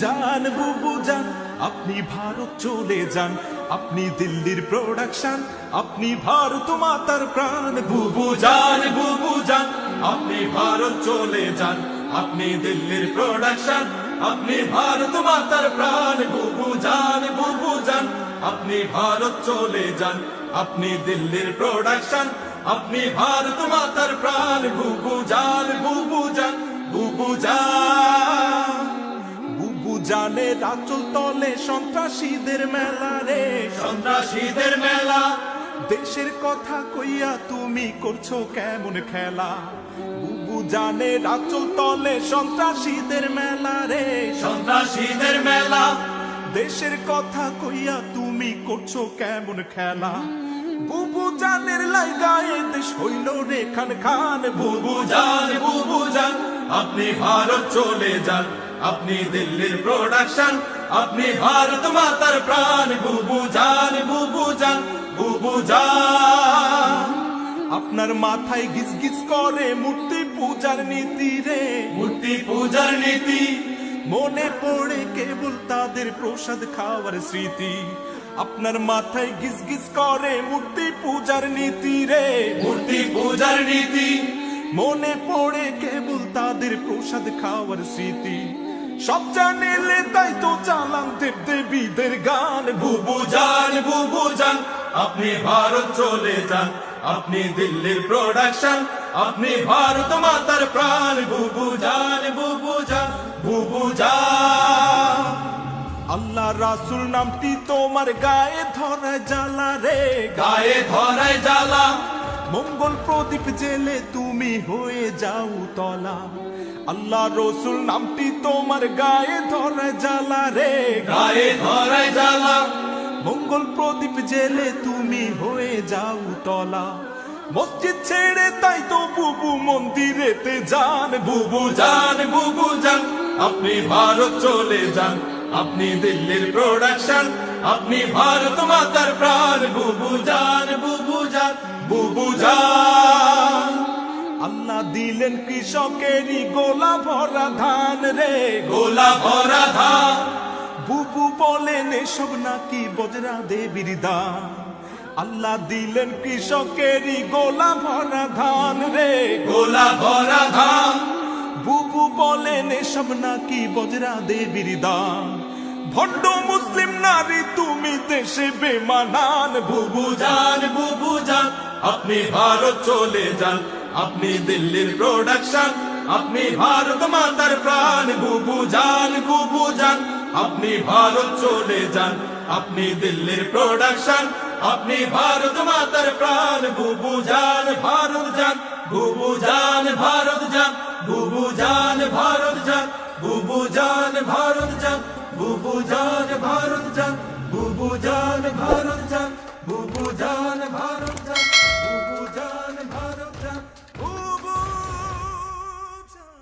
যান বুবু যান আপনি ভারত চলে যান, আপনি দিল্লির প্রোডাকশন আপনি ভারত মাতার প্রাণ। বুবু যান বুবু যান আপনি ভারত চলে যান, আপনি দিল্লির প্রোডাকশন আপনি ভারত মাতার প্রাণ। বুবু যান বুবু যান আপনি ভারত চলে যান, আপনি দিল্লির প্রোডাকশন আপনি ভারত মাতার প্রাণ বুবু যান বুবু যান বুবু বুবু জানে রাচল তলে সন্ত্রাসীদের মেলা রে। সন্ত্রাসীদের মেলা। দেশের কথা কইয়া তুমি করছ কেমন খেলা? বুবু জানে রাচল তলে সন্ত্রাসীদের মেলা রে। সন্ত্রাসীদের মেলা। দেশের কথা কইয়া তুমি করছ কেমন খেলা? বুবু জানের লাইগায়ে দেশ হইল রে খান খান। বুবু জান বুবু জান আপনি ভারত চলে যান। আপনি দিল্লির প্রোডাকশন আপনি ভারত মাতার প্রাণ। বুবু জান বুবু জান বুবু জান। আপনার মাথায় গিজ গিজ করে মূর্তি পূজার নীতি রে। মূর্তি পূজার নীতি। মনে পড়ে কেবল তাদের প্রসাদ খাওয়ার স্মৃতি। আপনার মাথায় গিজ গিজ করে মূর্তি পূজার নীতি রে। মূর্তি পূজার নীতি। মনে পড়ে কেবল তাদের প্রসাদ খাওয়ার স্মৃতি। সব জানিলে তাই তো চালান দেব দেবীদের গান। বুবু জান বুবু জান আপনি ভারত চলে যান। আপনি দিল্লির প্রোডাকশন আপনি ভারত মাতার প্রাণ। বুবু জান বুবু জান বুবু জান আল্লাহ রাসুল নামটি তোমার গায়ে ধরায় জ্বালা রে। গায়ে ধরায় জ্বালা। মঙ্গল প্রদীপ জেলে তুমি হয়ে যাও তলা। আল্লাহ রসুল নামটি তোমার গায়ে ধরায় জ্বালা রে। গায়ে ধরায় জ্বালা। মঙ্গল প্রদীপ জেলে তুমি হয়ে যাও তলা। মসজিদ ছেড়ে তাই তো বুবু মন্দিরেতে যান। বুবু যান বুবু যান আপনি ভারত চলে যান। আপনি দিল্লির প্রোডাকশন আপনি ভারত মাতার প্রাণ। বুবু যান বুবু যান বুবু যান। আল্লাহ দিলেন কৃষকেরই গোলা ভরা ধান রে। গোলা ভরা ধান। বুবু বলেন এসব নাকি বজরা দেবীর দান। আল্লাহ দিলেন কৃষকেরই গোলা ভরা ধান রে। গোলা ভরা ধান এসব নাকি বজরা দেবীর দান? ভণ্ড মুসলিম নারী, তুমি দেশে বেমানান। বুবু যান বুবু যান, আপনি ভারত চলে যান। আপনি দিল্লির প্রোডাকশন আপনি ভারত মাতার প্রাণ। বুবু যান বুবু যান, আপনি ভারত চলে যান। আপনি দিল্লির প্রোডাকশন আপনি ভারত মাতার প্রাণ। বুবু যান, ভারত যান, বুবু যান। বুবু জান ভারত জান বুবু জান ভারত জান বুবু জান ভারত